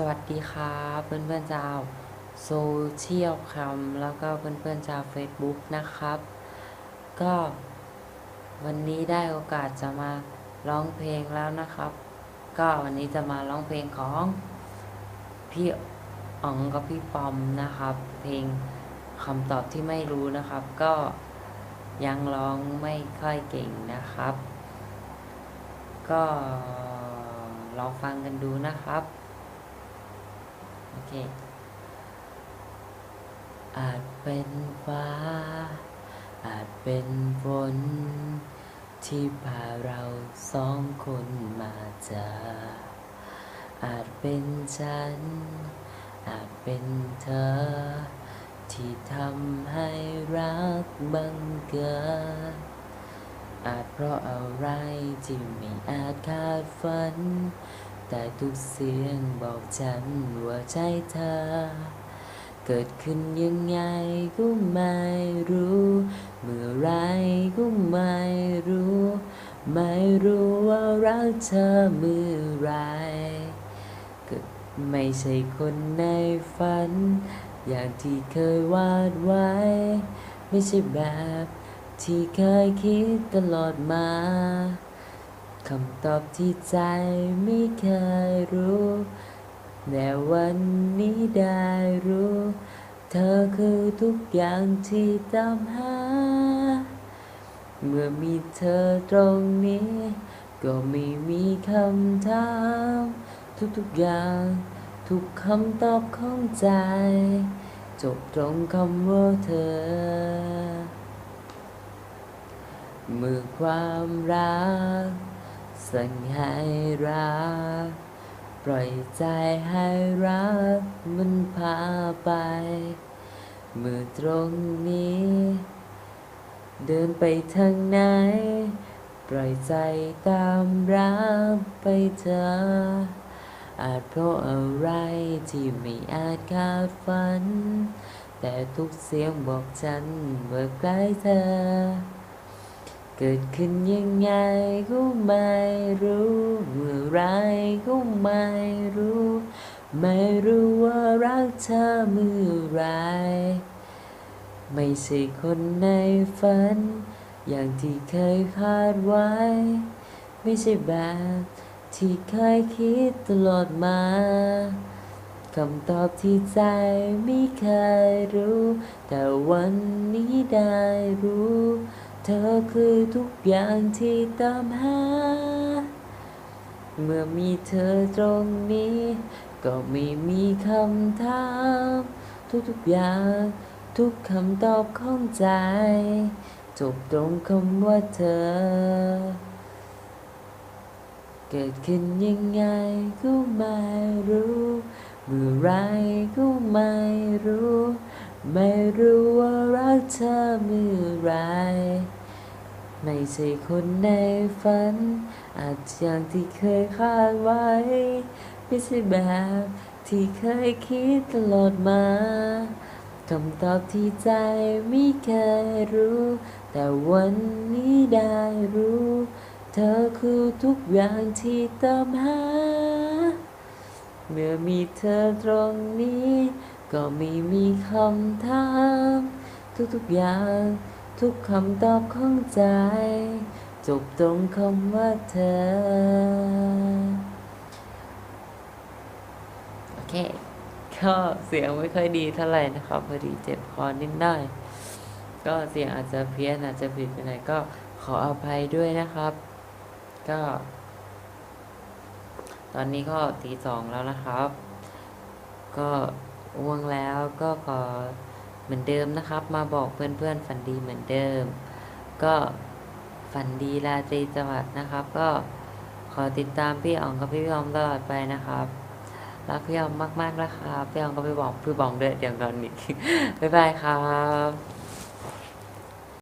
สวัสดีครับเพื่อนๆชาวโซเชียลคำแล้วก็เพื่อนๆชาว Facebook นะครับ ก็วันนี้ได้โอกาสจะมาร้องเพลงแล้วนะครับ ก็วันนี้จะมาร้องเพลงของพี่อ๋องกับพี่ปอมนะครับ เพลงคำตอบที่ไม่รู้นะครับ ก็ยังร้องไม่ค่อยเก่งนะครับ ก็ลองฟังกันดูนะครับ โอเค อาจเป็นฟ้า อาจเป็นฝนที่พาเราสองคนมาเจอ อาจเป็นฉัน อาจเป็นเธอ ที่ทำให้รักบังเกิด อาจเพราะอะไรที่ไม่อาจคาดฝัน แต่ทุกเสียงบอกฉันว่าใจเธอ เกิดขึ้นยังไงก็ไม่รู้ เมื่อไรก็ไม่รู้ ไม่รู้ว่ารักเธอเมื่อไรก็ไม่ใช่คนในฝัน อย่างที่เคยวาดไว้ ไม่ใช่แบบที่เคยคิดตลอดมา คำตอบที่ใจไม่เคยรู้แต่วันนี้ได้รู้ เธอคือทุกอย่างที่ตามหา เมื่อมีเธอตรงนี้ ก็ไม่มีคำถาม ทุกๆอย่าง ทุกคำตอบของใจ จบตรงคำว่าเธอ เมื่อความรัก สั่งให้รัก ปล่อยใจให้รักมันพาไป เมื่อตรงนี้ เดินไปทางไหน ปล่อยใจตามรักไปเธออาจเพราะอะไรที่ไม่อาจคาดฝัน แต่ทุกเสียงบอกฉันว่าใกล้เธอ เกิดขึ้นยังไงก็ไม่รู้เมื่อไรก็ไม่รู้ ไม่รู้ว่ารักเธอเมื่อไร ไม่ใช่คนในฝัน อย่างที่เคยคาดไว้ ไม่ใช่แบบที่เคยคิดตลอดมาคำตอบที่ใจไม่เคยรู้ แต่วันนี้ได้รู้ เธอคือทุกอย่างที่ตามหา เมื่อมีเธอตรงนี้ ก็ไม่มีคำถาม ทุกๆอย่างทุกคำตอบของใจ จบตรงคำว่าเธอ เกิดขึ้นยังไงก็ไม่รู้ เมื่อไรก็ไม่รู้ ไม่รู้ว่ารักเธอเมื่อไร ไม่ใช่คนในฝัน อาจอย่างที่เคยคาดไว้ ไม่ใช่แบบที่เคยคิดตลอดมาคำตอบที่ใจไม่เคยรู้ แต่วันนี้ได้รู้ เธอคือทุกอย่างที่ตามหา เมื่อมีเธอตรงนี้ ก็ไม่มีคำถาม ทุกๆอย่าง ทุกคำตอบของใจ จบตรงคำว่าเธอ โอเค ก็เสียงไม่ค่อยดีเท่าไหร่นะครับพอดีเจ็บคอนิดหน่อยก็เสียงอาจจะเพี้ยนอาจจะผิดไปไหนก็ขออภัยด้วยนะครับ ก็ ตอนนี้ก็ตีสองแล้วนะครับ ก็ ว่วงแล้วก็ขอเหมือนเดิมนะครับ มาบอกเพื่อนๆฝันดีเหมือนเดิม ก็ฝันดีราตรีสวัสดิ์นะครับ ก็ขอติดตามพี่อ๋องกับพี่ยอมตลอดไปนะครับรักพี่ยอมมากๆนะครับพี่ยอมก็ไปบอกพี่บองด้วยเดี๋ยวก่อนนิดบ๊ายบายครับ